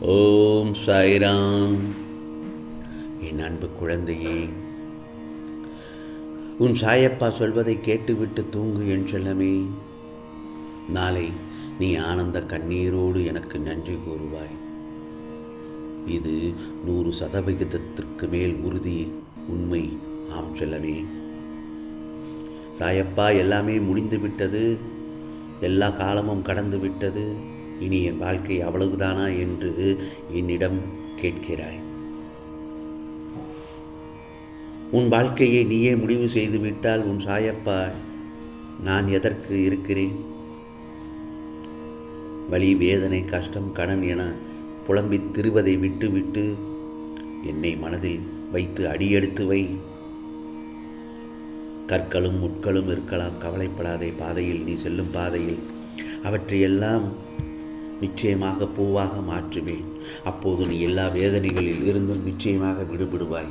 ஓம் சாய்ராம். என் அன்பு குழந்தையே உன் சாயப்பா சொல்வதை கேட்டுவிட்டு தூங்கு என் செல்லமே. நாளை நீ ஆனந்த கண்ணீரோடு எனக்கு நன்றி கூறுவாய். இது நூறு சதவிகிதத்திற்கு மேல் உறுதி உண்மை. ஆம் செல்லமே. சாயப்பா எல்லாமே முடிந்து விட்டது எல்லா காலமும் கடந்து விட்டது இனி என் வாழ்க்கை அவ்வளவுதானா என்று என்னிடம் கேட்கிறாய். உன் வாழ்க்கையை நீயே முடிவு செய்துவிட்டால் உன் சாயப்பா நான் எதற்கு இருக்கிறேன்? வலி வேதனை கஷ்டம் கடன் என புலம்பித் திருவதை விட்டுவிட்டு என்னை மனதில் வைத்து அடியெடுத்து வை. கற்களும் முட்களும் இருக்கலாம் கவலைப்படாதே பாதையில் நீ செல்லும் பாதையில். அவற்றையெல்லாம் நிச்சயமாக பூவாக மாற்றுவேன். அப்போது நீ எல்லா வேதனைகளில் இருந்தும் நிச்சயமாக விடுபடுவாய்.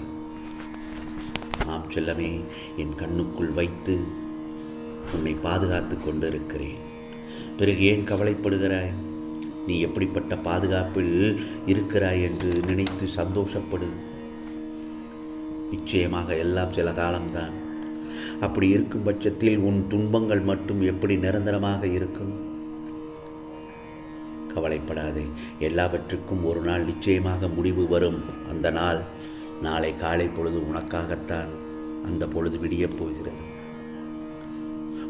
ஆம் செல்லமே என் கண்ணுக்குள் வைத்து உன்னை பாதுகாத்து கொண்டிருக்கிறேன். பிறகு ஏன் கவலைப்படுகிறாய்? நீ எப்படிப்பட்ட பாதுகாப்பில் இருக்கிறாய் என்று நினைத்து சந்தோஷப்படு. நிச்சயமாக எல்லாம் சில காலம்தான். அப்படி இருக்கும் பட்சத்தில் உன் துன்பங்கள் மட்டும் எப்படி நிரந்தரமாக இருக்கும்? கவலைப்படாதே. எல்லாவற்றுக்கும் ஒரு நாள் நிச்சயமாக முடிவு வரும். அந்த நாள் நாளை காலை பொழுது உனக்காகத்தான் அந்த பொழுது விடியப் போகிறது.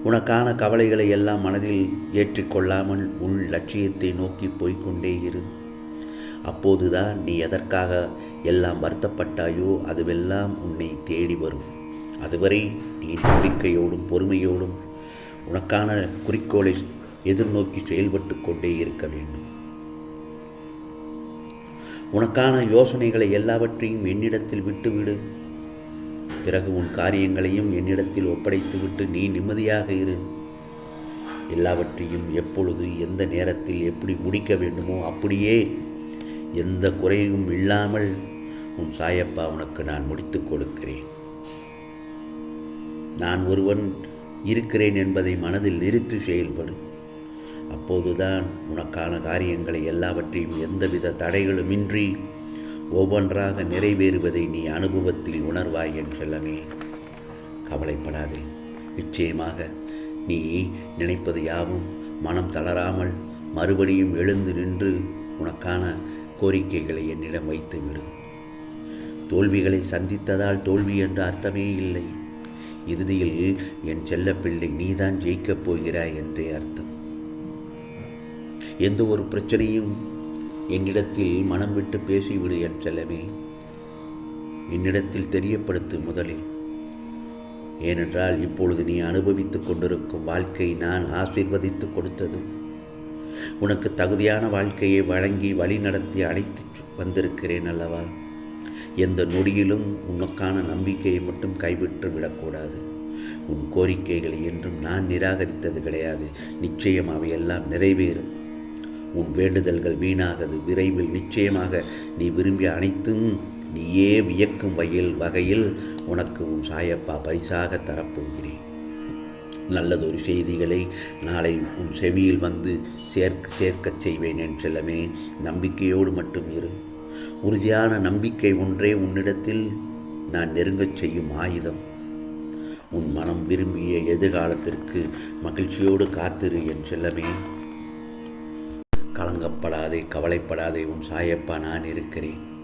உனக்கான கவலைகளை எல்லாம் மனதில் ஏற்றிக்கொள்ளாமல் உள் லட்சியத்தை நோக்கி போய்க்கொண்டே இரு. அப்போதுதான் நீ எதற்காக எல்லாம் வருத்தப்பட்டாயோ அதுவெல்லாம் உன்னை தேடி வரும். அதுவரை நீ நம்பிக்கையோடும் பொறுமையோடும் உனக்கான குறிக்கோளை எதிர்நோக்கி செயல்பட்டு கொண்டே இருக்க வேண்டும். உனக்கான யோசனைகளை எல்லாவற்றையும் என்னிடத்தில் விட்டுவிடு. பிறகு உன் காரியங்களையும் என்னிடத்தில் ஒப்படைத்துவிட்டு நீ நிம்மதியாக இரு. எல்லாவற்றையும் எப்பொழுது எந்த நேரத்தில் எப்படி முடிக்க வேண்டுமோ அப்படியே எந்த குறையும் இல்லாமல் உன் சாயப்பா உனக்கு நான் முடித்து கொடுக்கிறேன். நான் ஒருவன் இருக்கிறேன் என்பதை மனதில் நிறுத்தி செயல்படும் அப்போதுதான் உனக்கான காரியங்களை எல்லாவற்றையும் எந்தவித தடைகளுமின்றி ஒவ்வொன்றாக நிறைவேறுவதை நீ அனுபவத்தில் உணர்வாய் என் செல்லமே. கவலைப்படாதே. நிச்சயமாக நீ நினைப்பது யாவும் மனம் தளராமல் மறுபடியும் எழுந்து நின்று உனக்கான கோரிக்கைகளை என்னிடம் வைத்துவிடு. தோல்விகளை சந்தித்ததால் தோல்வி என்ற அர்த்தமே இல்லை. இறுதியில் என் செல்லப்பிள்ளை நீதான் ஜெயிக்கப் போகிறாய் என்றே அர்த்தம். எந்த ஒரு பிரச்சனையும் என்னிடத்தில் மனம் விட்டு பேசிவிடு என் செல்லமே. என்னிடத்தில் தெரியப்படுத்து முதலில். ஏனென்றால் இப்பொழுது நீ அனுபவித்துக் கொண்டிருக்கும் வாழ்க்கை நான் ஆசீர்வதித்து கொடுத்ததும் உனக்கு தகுதியான வாழ்க்கையை வழங்கி வழி நடத்தி அழைத்து வந்திருக்கிறேன் அல்லவா? எந்த நொடியிலும் உனக்கான நம்பிக்கையை மட்டும் கைவிட்டு விடக்கூடாது. உன் கோரிக்கைகளை என்றும் நான் நிராகரித்தது கிடையாது. நிச்சயம் அவையெல்லாம் நிறைவேறும். உன் வேண்டுதல்கள் வீணாகது. விரைவில் நிச்சயமாக நீ விரும்பிய அனைத்தும் நீயே வியக்கும் வகையில் வகையில் உனக்கு உன் சாயப்பா பரிசாக தரப்போகிறேன். நல்லதொரு செய்திகளை நாளை உன் செவியில் வந்து சேர்க்க சேர்க்கச் செய்வேன் என் செல்லமே. நம்பிக்கையோடு மட்டும் இரு. உறுதியான நம்பிக்கை ஒன்றே உன்னிடத்தில் நான் நெருங்கச் செய்யும் ஆயுதம். உன் மனம் விரும்பிய எதிர்காலத்திற்கு மகிழ்ச்சியோடு காத்திரு என் செல்லமே. கலங்கப்படாதே கவலைப்படாதே உன் சாயப்பா நான் இருக்கிறேன்.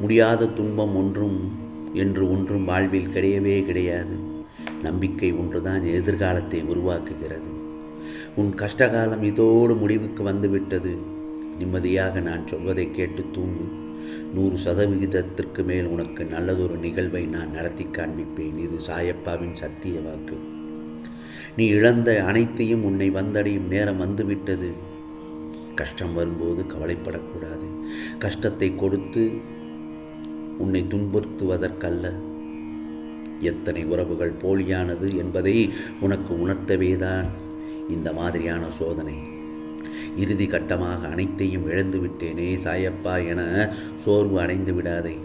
முடியாத துன்பம் ஒன்றும் என்று ஒன்றும் வாழ்வில் கிடையவே கிடையாது. நம்பிக்கை ஒன்றுதான் எதிர்காலத்தை உருவாக்குகிறது. உன் கஷ்டகாலம் இதோடு முடிவுக்கு வந்துவிட்டது. நிம்மதியாக நான் சொல்வதை கேட்டு தூங்கு. நூறு சதவிகிதத்திற்கு மேல் உனக்கு நல்லதொரு நிகழ்வை நான் நடத்தி காண்பிப்பேன். இது சாயப்பாவின் சத்திய வாக்கு. நீ இழந்த அனைத்தையும் உன்னை வந்தடையும் நேரம் வந்துவிட்டது. கஷ்டம் வரும்போது கவலைப்படக்கூடாது. கஷ்டத்தை கொடுத்து உன்னை துன்புறுத்துவதற்கல்ல. எத்தனை உறவுகள் போலியானது என்பதை உனக்கு உணர்த்தவேதான். இந்த மாதிரியான சோதனை. இறுதி கட்டமாக அனைத்தையும் இழந்து விட்டேனே சாயப்பா என சோர்வு அடைந்து விடாதே.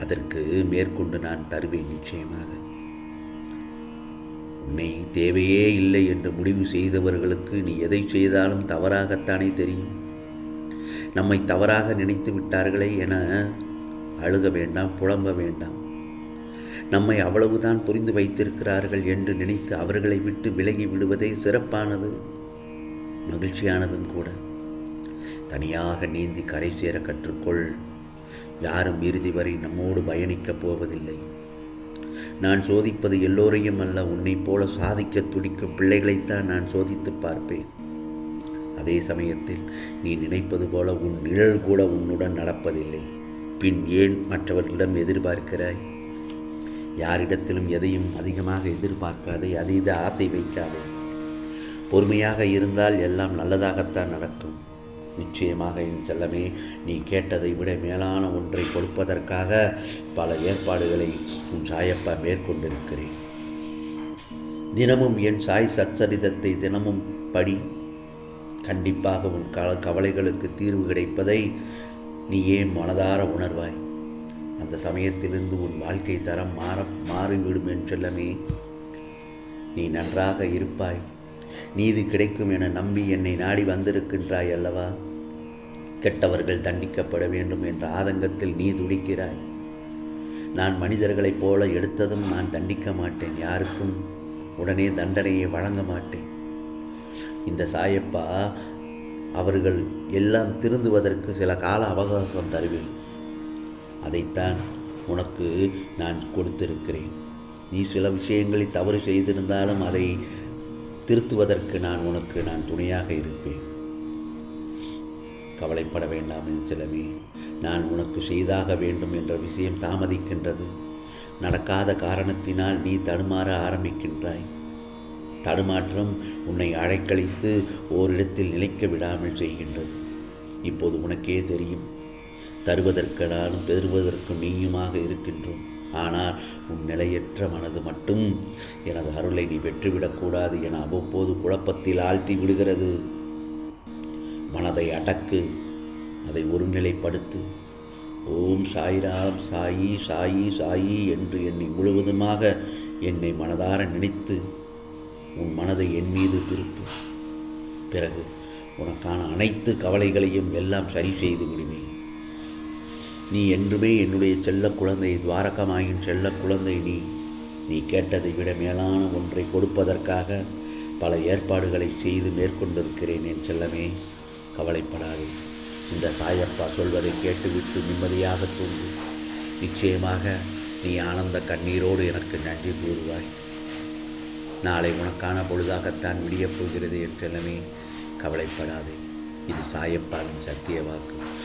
அதற்கு மேற்கொண்டு நான் தருவேன் நிச்சயமாக. உன்னை தேவையே இல்லை என்று முடிவு செய்தவர்களுக்கு நீ எதை செய்தாலும் தவறாகத்தானே தெரியும். நம்மை தவறாக நினைத்து விட்டார்களே என அழுக வேண்டாம் புலம்ப வேண்டாம். நம்மை அவ்வளவுதான் புரிந்து வைத்திருக்கிறார்கள் என்று நினைத்து அவர்களை விட்டு விலகி விடுவதே சிறப்பானது மகிழ்ச்சியானதும் கூட. தனியாக நீந்தி கரை சேர கற்றுக்கொள். யாரும் இறுதி வரை நம்மோடு பயணிக்கப் போவதில்லை. நான் சோதிப்பது எல்லோரையும் அல்ல உன்னைப் போல சாதிக்க துடிக்கும் பிள்ளைகளைத்தான் நான் சோதித்து பார்ப்பேன். அதே சமயத்தில் நீ நினைப்பது போல உன் நிழல் கூட உன்னுடன் நடப்பதில்லை. பின் ஏன் மற்றவர்களிடம் எதிர்பார்க்கிறாய்? யாரிடத்திலும் எதையும் அதிகமாக எதிர்பார்க்காதே அதீத ஆசை வைக்காதே. பொறுமையாக இருந்தால் எல்லாம் நல்லதாகத்தான் நடக்கும். நிச்சயமாக என் செல்லமே நீ கேட்டதை விட மேலான ஒன்றை கொடுப்பதற்காக பல ஏற்பாடுகளை உன் சாயப்பா மேற்கொண்டிருக்கிறேன். தினமும் என் சாய் சச்சரிதத்தை தினமும் படி. கண்டிப்பாக உன் கல கவலைகளுக்கு தீர்வு கிடைப்பதை நீ ஏன் மனதார உணர்வாய்? அந்த சமயத்திலிருந்து உன் வாழ்க்கை தரம் மாற மாறிவிடும் என் செல்லமே. நீ நன்றாக இருப்பாய். நீதி கிடைக்கும் என நம்பி என்னை நாடி வந்திருக்கின்றாய் அல்லவா? கெட்டவர்கள் தண்டிக்கப்பட வேண்டும் என்ற ஆதங்கத்தில் நீ துடிக்கிறாய். நான் மனிதர்களைப் போல எடுத்ததும் நான் தண்டிக்க மாட்டேன். யாருக்கும் உடனே தண்டனையை வழங்க மாட்டேன். இந்த சாயப்பா அவர்கள் எல்லாம் திருந்துவதற்கு சில கால அவகாசம் தருவேன். அதைத்தான் உனக்கு நான் கொடுத்திருக்கிறேன். நீ சில விஷயங்களில் தவறு செய்திருந்தாலும் அதை திருத்துவதற்கு நான் உனக்கு நான் துணையாக இருப்பேன். கவலைப்பட வேண்டாம் செலவே செல்லமே நான் உனக்கு செய்தாக வேண்டும் என்ற விஷயம் தாமதிக்கின்றது. நடக்காத காரணத்தினால் நீ தடுமாற ஆரம்பிக்கின்றாய். தடுமாற்றம் உன்னை அழைக்கழித்து ஓரிடத்தில் நிலைக்க விடாமல் செய்கின்றது. இப்போது உனக்கே தெரியும். தருவதற்கு நானும் பெறுவதற்கும் நீயுமாக இருக்கின்றோம். ஆனால் உன் நிலையற்ற மனது மட்டும் எனது அருளை நீ பெற்றுவிடக்கூடாது என அவ்வப்போது குழப்பத்தில் ஆழ்த்தி விடுகிறது. மனதை அடக்கு அதை ஒருநிலைப்படுத்து. ஓம் சாய்ராம் சாயி சாயி சாயி என்று என்னை முழுவதுமாக என்னை மனதார நினைத்து உன் மனதை என் மீது திருப்பு. பிறகு உனக்கான அனைத்து கவலைகளையும் எல்லாம் சரி செய்து விடுவேன். நீ என்றுமே என்னுடைய செல்ல குழந்தை துவாரகமாயின் செல்ல குழந்தை நீ. நீ கேட்டதை விட மேலான ஒன்றை கொடுப்பதற்காக பல ஏற்பாடுகளை செய்து மேற்கொண்டிருக்கிறேன் என் செல்லமே. கவலைப்படாதே. இந்த சாயப்பா சொல்வதை கேட்டுவிட்டு நிம்மதியாக தூங்கு. நிச்சயமாக நீ ஆனந்த கண்ணீரோடு எனக்கு நன்றி கூறுவாய். நாளை உனக்கான பொழுதாகத்தான் விடியப் போகிறது என் செல்லமே. கவலைப்படாதே. இது சாயப்பாவின் சத்திய வாக்கு.